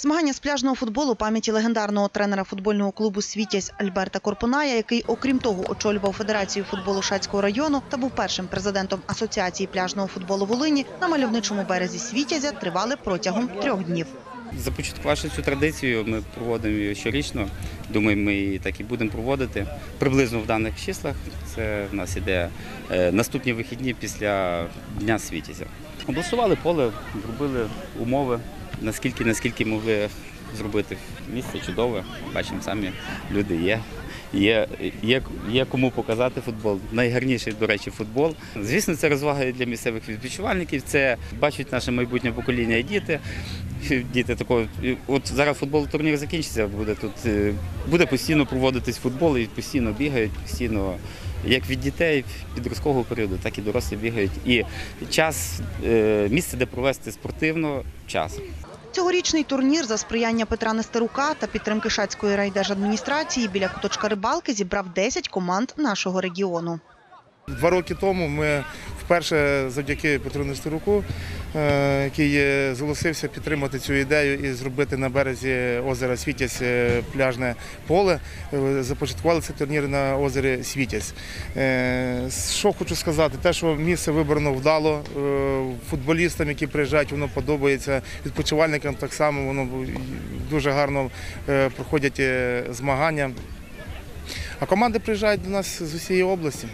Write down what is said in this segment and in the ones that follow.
Змагання з пляжного футболу пам'яті легендарного тренера футбольного клубу Світязь Альберта Корпоная, який, окрім того, очолював Федерацію футболу Шацького району та був першим президентом Асоціації пляжного футболу Волині, на мальовничому березі Світязя тривали протягом трьох днів. Започаткувавши цю традицію, ми проводимо її щорічно. Думаю, ми її так і будемо проводити. Приблизно в даних числах це в нас іде е, наступні вихідні після Дня Світязя. Облаштували поле, зробили умови, наскільки, наскільки могли зробити місце чудове. Бачимо, самі люди є. Є, є, є кому показати футбол. Найгарніший, до речі, футбол. Звісно, це розвага для місцевих відпочивальників. Це бачать наше майбутнє покоління і діти. Діти такого. От зараз футбол турнір закінчиться, буде тут е, буде постійно проводитись футбол і постійно бігають, постійно. Як від дітей підросткового періоду, так і дорослі бігають. І час, е, місце, де провести спортивно, час. Цьогорічний турнір за сприяння Петра Нестерука та підтримки Шацької райдержадміністрації біля куточка рибалки зібрав 10 команд нашого регіону. Два роки тому ми вперше завдяки Петру Нестеруку, який е, зголосився підтримати цю ідею і зробити на березі озера Світязь е, пляжне поле, е, започаткували цей турнір на озері Світязь. Е, Що хочу сказати, те, що місце вибрано вдало, е, футболістам, які приїжджають, воно подобається, відпочивальникам так само, воно дуже гарно е, проходять е, змагання. А команди приїжджають до нас з усієї області.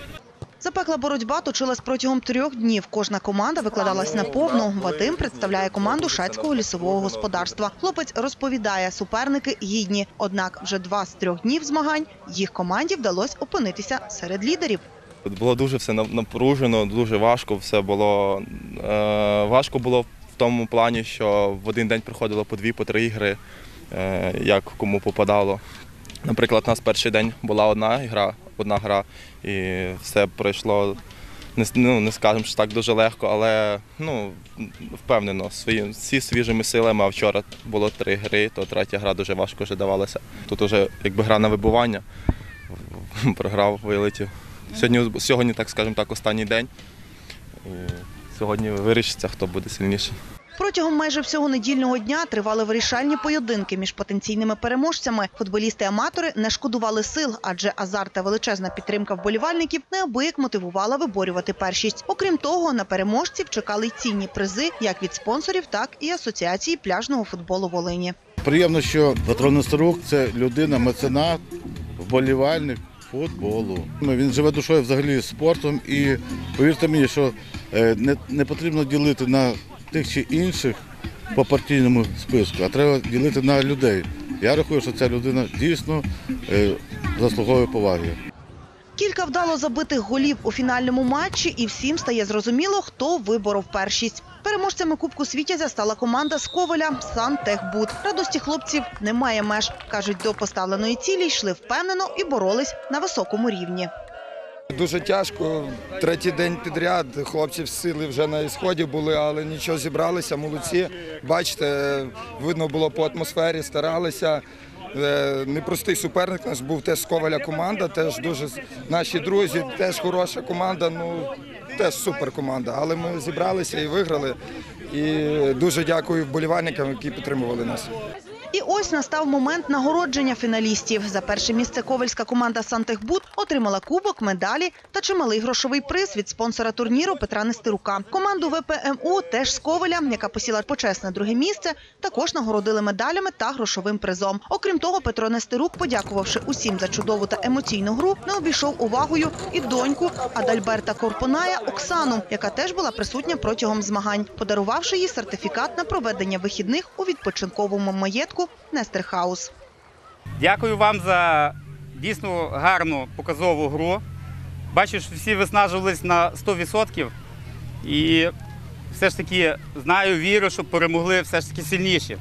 Запекла боротьба точилась протягом трьох днів. Кожна команда викладалась на повну. Вадим представляє команду шацького лісового господарства. Хлопець розповідає, суперники гідні. Однак вже два з трьох днів змагань їх команді вдалося опинитися серед лідерів. Було дуже все нап- напружено, дуже важко. Все було е, важко було в тому плані, що в один день приходило по дві, по три ігри, е, як кому попадало. Наприклад, у нас перший день була одна гра, одна гра, і все пройшло. Не, ну, не скажемо, що так дуже легко, але ну, впевнено, свої, всі свіжими силами, а вчора було три гри, то третя гра дуже важко вже давалася. Тут вже якби гра на вибування, програв, вилетів. Сьогодні, сьогодні, так скажемо так, останній день. І сьогодні вирішиться, хто буде сильніший. Протягом майже всього недільного дня тривали вирішальні поєдинки між потенційними переможцями. Футболісти-аматори не шкодували сил, адже азарт та величезна підтримка вболівальників неабияк мотивувала виборювати першість. Окрім того, на переможців чекали й цінні призи як від спонсорів, так і асоціації пляжного футболу Волині. Приємно, що Петро Нестерук – це людина, меценат, вболівальник футболу. Він живе душою взагалі спортом і повірте мені, що е, не потрібно ділити на тих чи інших по партійному списку, а треба ділити на людей. Я рахую, що ця людина дійсно е, заслуговує поваги. Кілька вдало забитих голів у фінальному матчі, і всім стає зрозуміло, хто виборов першість. Переможцями Кубку Світязя стала команда з Ковеля «Сантехбуд». Радості хлопців немає меж. Кажуть, до поставленої цілі йшли впевнено і боролись на високому рівні. Дуже тяжко. Третій день підряд. Хлопці сили вже на ісході були, але нічого зібралися. Молодці. Бачите, видно було по атмосфері, старалися. Е, Непростий суперник наш був теж Коваля команда, теж дуже наші друзі, теж хороша команда. Ну теж супер команда. Але ми зібралися і виграли. І дуже дякую вболівальникам, які підтримували нас. І ось настав момент нагородження фіналістів. За перше місце ковальська команда «Сантехбуд» отримала кубок, медалі та чималий грошовий приз від спонсора турніру Петра Нестерука. Команду ВПМУ теж з Ковеля, яка посіла почесне друге місце, також нагородили медалями та грошовим призом. Окрім того, Петро Нестерук, подякувавши усім за чудову та емоційну гру, не обійшов увагою і доньку Адальберта Корпоная Оксану, яка теж була присутня протягом змагань, подарувавши їй сертифікат на проведення вихідних у відпочинковому маєтку Нестерхаус. Дякую вам за дійсно гарну показову гру. Бачу, що всі виснажувались на 100%. І все ж таки знаю, вірю, що перемогли все ж таки сильніші.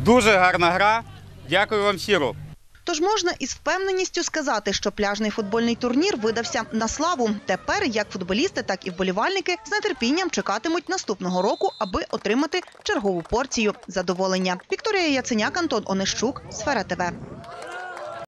Дуже гарна гра. Дякую вам щиро. Тож можна із впевненістю сказати, що пляжний футбольний турнір видався на славу. Тепер як футболісти, так і вболівальники з нетерпінням чекатимуть наступного року, аби отримати чергову порцію задоволення. Вікторія Яценяк, Антон Онищук, Сфера ТВ.